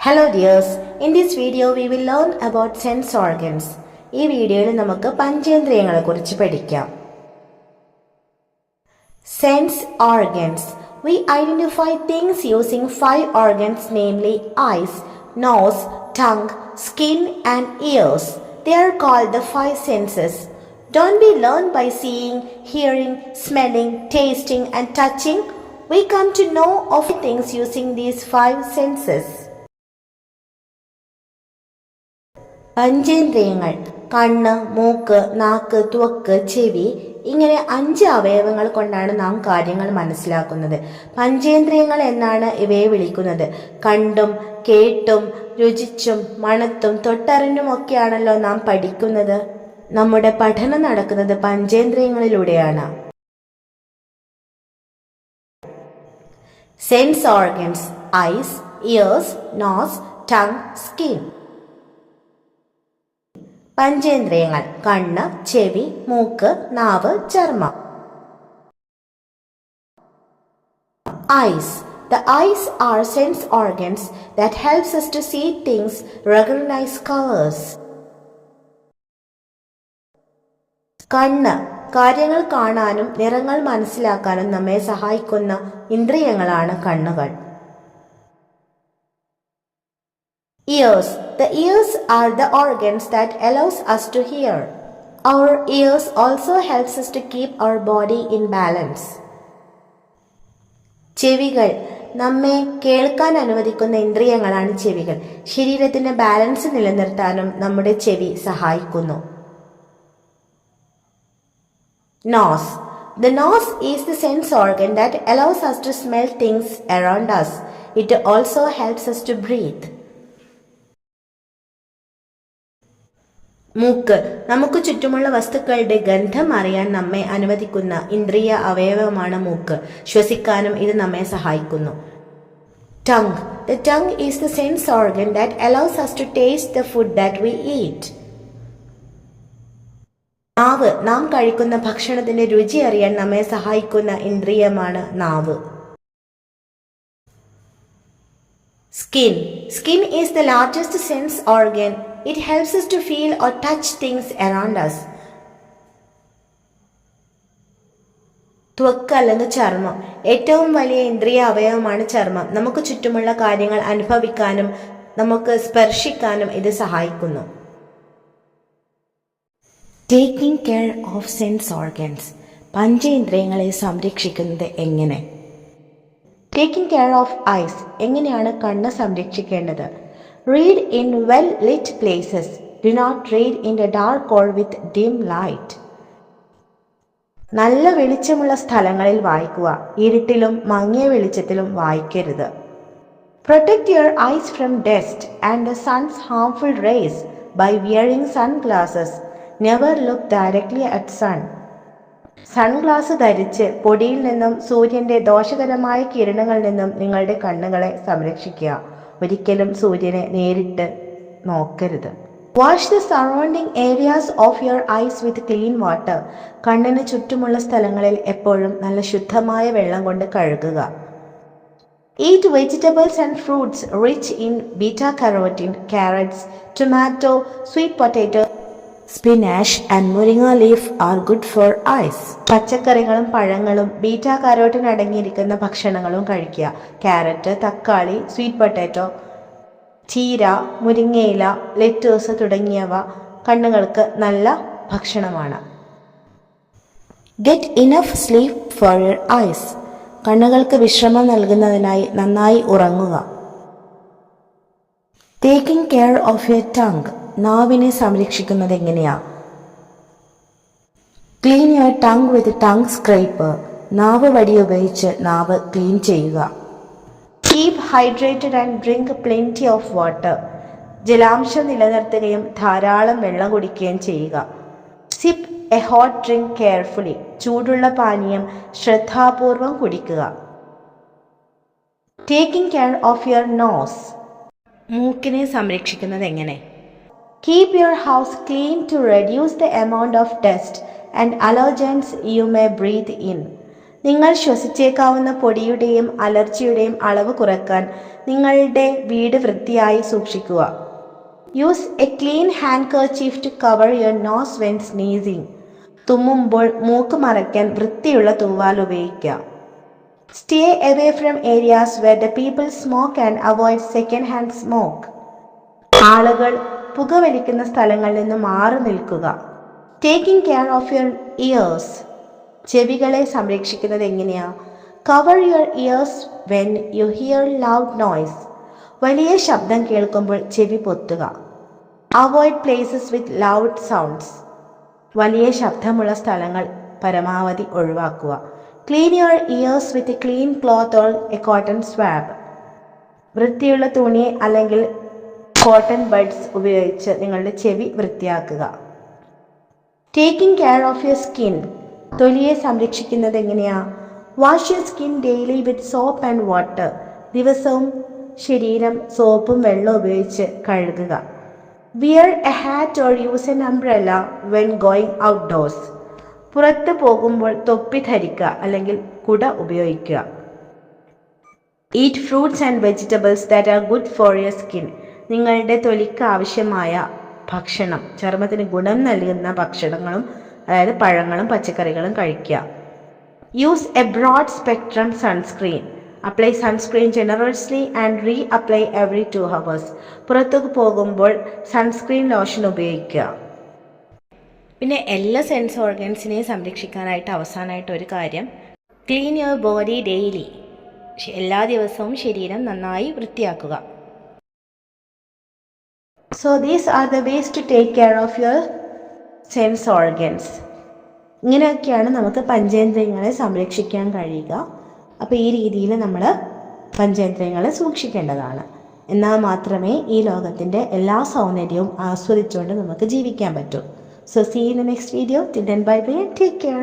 Hello dears, in this video we will learn about sense organs. ഈ വീഡിയോയിൽ നമുക്ക് പഞ്ചേന്ദ്രിയങ്ങളെ കുറിച്ച് പഠിക്കാം. Sense organs we identify things using five organs namely eyes nose tongue skin and ears they are called the five senses don't be learn by seeing hearing smelling tasting and touching we come to know of things using these five senses പഞ്ചേന്ദ്രിയങ്ങൾ കണ്ണ് മൂക്ക് നാക്ക് ത്വക്ക് ചെവി ഇങ്ങനെ അഞ്ച് അവയവങ്ങൾ കൊണ്ടാണ് നാം കാര്യങ്ങൾ മനസ്സിലാക്കുന്നത്. പഞ്ചേന്ദ്രിയങ്ങൾ എന്നാണ് ഇവയെ വിളിക്കുന്നത്. കണ്ടും കേട്ടും രുചിച്ചും മണത്തും തൊട്ടറിഞ്ഞും ഒക്കെയാണല്ലോ നാം പഠിക്കുന്നത്. നമ്മുടെ പഠനം നടക്കുന്നത് പഞ്ചേന്ദ്രിയങ്ങളിലൂടെയാണ്. Sense organs eyes ears nose tongue skin പഞ്ചേന്ദ്രിയങ്ങൾ കണ്ണ് ചെവി മൂക്ക് നാവ് ചർമ്മം. Eyes The eyes are sense organs that helps us to see things, recognize colors. കണ്ണ്. കാര്യങ്ങൾ കാണാനും നിറങ്ങൾ മനസ്സിലാക്കാനും നമ്മെ സഹായിക്കുന്ന ഇന്ദ്രിയങ്ങളാണ് കണ്ണുകൾ. Ears. The ears are the organs that allows us to hear. Our ears also helps us to keep our body in balance. ചെവികൾ നമ്മെ കേൾക്കാൻ അനുവദിക്കുന്ന ഇന്ദ്രിയങ്ങളാണ് ചെവികൾ ശരീരത്തിന്റെ ബാലൻസ് നിലനിർത്താനും നമ്മുടെ ചെവി സഹായിക്കുന്നു nose The nose is the sense organ that allows us to smell things around us. It also helps us to breathe. മൂക്ക്. നമുക്ക് ചുറ്റുമുള്ള വസ്തുക്കളുടെ ഗന്ധം അറിയാൻ നമ്മെ അനുവദിക്കുന്ന ഇന്ദ്രിയ അവയവമാണ് മൂക്ക്. ശ്വസിക്കാനും ഇത് നമ്മെ സഹായിക്കുന്നു. Tongue the tongue is the sense organ that allows us to taste the food that we eat നാവ്. നാം കഴിക്കുന്ന ഭക്ഷണത്തിന്റെ രുചി അറിയാൻ നമ്മെ സഹായിക്കുന്ന ഇന്ദ്രിയമാണ് നാവ്. Skin skin is the largest sense organ it helps us to feel or touch things around us. ത്വക്ക് അല്ലെങ്കിൽ ചർമ്മം. ഏറ്റവും വലിയ ഇന്ദ്രിയ അവയവമാണ് ചർമ്മം. നമുക്ക് ചുറ്റുമുള്ള കാര്യങ്ങൾ അനുഭവിക്കാനും നമുക്ക് സ്പർശിക്കാനും ഇത് സഹായിക്കുന്നു. Taking care of sense organs പഞ്ചേന്ദ്രിയങ്ങളെ സംരക്ഷിക്കുന്നത് എങ്ങനെ? ടേക്കിംഗ് കെയർ ഓഫ് ഐസ് എങ്ങനെയാണ് കണ്ണ് സംരക്ഷിക്കേണ്ടത്? Read in well lit places do not read in a dark or with dim light നല്ല വെളിച്ചമുള്ള സ്ഥലങ്ങളിൽ വായിക്കുക. ഇരുട്ടിലും മങ്ങിയ വെളിച്ചത്തിലും വായിക്കരുത്. Protect your eyes from dust and the sun's harmful rays by wearing sunglasses never look directly at sun sunglass ധരിച്ച് പൊടിയിൽ നിന്നും സൂര്യന്റെ ദോഷകരമായ കിരണങ്ങളിൽ നിന്നും നിങ്ങളുടെ കണ്ണുകളെ സംരക്ഷിക്കുക. ഒരിക്കലും സൂര്യനെ നേരിട്ട് നോക്കരുത്. Wash the surrounding areas of your eyes with clean water കണ്ണിന് ചുറ്റുമുള്ള സ്ഥലങ്ങളിൽ എപ്പോഴും നല്ല ശുദ്ധമായ വെള്ളം കൊണ്ട് കഴുകുക. Eat vegetables and fruits rich in beta carotene carrots tomato sweet potato spinach and muringa leaf are good for eyes പച്ചക്കറികളും പഴങ്ങളും ബീറ്റ കാരോട്ടിൻ അടങ്ങിയിരിക്കുന്ന ഭക്ഷണങ്ങളും കഴിക്കുക. ക്യാരറ്റ് തക്കാളി സ്വീറ്റ് പൊട്ടാറ്റോ ചീര മുരിങ്ങയില ലെറ്റേഴ്സ് തുടങ്ങിയവ കണ്ണുകൾക്ക് നല്ല ഭക്ഷണമാണ്. Get enough sleep for your eyes കണ്ണുകൾക്ക് വിശ്രമം നൽകുന്നതിനായി നന്നായി ഉറങ്ങുക. Taking care of your tongue നാവിനെ സംരക്ഷിക്കുന്നത് എങ്ങനെയാ? Clean your tongue with tongue scraper നാവ് വടി ഉപയോഗിച്ച് നാവ് ക്ലീൻ ചെയ്യുക. Keep hydrated and drink plenty of water. ജലാംശം നിലനിർത്തുകയും ധാരാളം വെള്ളം കുടിക്കുകയും ചെയ്യുക. Sip a hot drink carefully. ചൂടുള്ള പാനീയം ശ്രദ്ധാപൂർവം കുടിക്കുക. Taking care of your nose. മൂക്കിനെ സംരക്ഷിക്കുന്നത് എങ്ങനെ? Keep your house clean to reduce the amount of dust and allergens you may breathe in. നിങ്ങൾ ശ്വസിച്ചേക്കാവുന്ന പൊടിയുടെയും അലർജിയുടെയും അളവ് കുറയ്ക്കാൻ നിങ്ങളുടെ വീട് വൃത്തിയായി സൂക്ഷിക്കുക. Use a clean handkerchief to cover your nose when sneezing തുമ്മുമ്പോൾ മൂക്ക് മറയ്ക്കാൻ വൃത്തിയുള്ള തൂവാൽ ഉപയോഗിക്കുക. Stay away from areas where the people smoke and avoid second hand smoke ആളുകൾ പുകവലിക്കുന്ന സ്ഥലങ്ങളിൽ നിന്ന് മാറി നിൽക്കുക. Taking care of your ears ചെവികളെ സംരക്ഷിക്കുന്നത് എങ്ങനെയാ? Cover your ears when you hear loud noise വലിയ ശബ്ദം കേൾക്കുമ്പോൾ ചെവി പൊത്തുക. Avoid places with loud sounds വലിയ ശബ്ദമുള്ള സ്ഥലങ്ങൾ പരമാവധി ഒഴിവാക്കുക. Clean your ears with clean cloth or a cotton swab വൃത്തിയുള്ള തുണി അല്ലെങ്കിൽ കോട്ടൺ ബഡ്സ് ഉപയോഗിച്ച് നിങ്ങളുടെ ചെവി വൃത്തിയാക്കുക. Taking care of your skin തൊലിയെ സംരക്ഷിക്കുന്നത് എങ്ങനെയാ? Wash your skin daily with soap and water ദിവസവും ശരീരം സോപ്പും വെള്ളവും ഉപയോഗിച്ച് കഴുകുക. Wear a hat or use an umbrella when going outdoors പുറത്ത് പോകുമ്പോൾ തൊപ്പി ധരിക്കുക അല്ലെങ്കിൽ കുട ഉപയോഗിക്കുക. Eat fruits and vegetables that are good for your skin നിങ്ങളുടെ തൊലിക്ക് ആവശ്യമായ ഭക്ഷണം ചർമ്മത്തിന് ഗുണം നൽകുന്ന ഭക്ഷണങ്ങളും അതായത് പഴങ്ങളും പച്ചക്കറികളും കഴിക്കുക. Use a broad spectrum sunscreen apply sunscreen generously and reapply every two hours പുറത്തേക്ക് പോകുമ്പോൾ സൺസ്ക്രീൻ ലോഷൻ ഉപയോഗിക്കുക. പിന്നെ എല്ലാ സെൻസ് ഓർഗൻസിനെയും സംരക്ഷിക്കാനായിട്ട് അവസാനമായിട്ട് ഒരു കാര്യം. ക്ലീൻ യുവർ ബോഡി ഡെയിലി എല്ലാ ദിവസവും ശരീരം നന്നായി വൃത്തിയാക്കുക. So these are the ways to take care of your sense organs ഇങ്ങനെയൊക്കെയാണ് നമുക്ക് പഞ്ചേന്ദ്രിയങ്ങളെ സംരക്ഷിക്കാൻ കഴിയുക. അപ്പോൾ ഈ രീതിയിൽ നമ്മൾ പഞ്ചേന്ദ്രിയങ്ങളെ സൂക്ഷിക്കേണ്ടതാണ്. എന്നാൽ മാത്രമേ ഈ ലോകത്തിന്റെ എല്ലാ സൗന്ദര്യവും ആസ്വദിച്ചുകൊണ്ട് നമുക്ക് ജീവിക്കാൻ പറ്റൂ. So see in the next video till then bye bye take care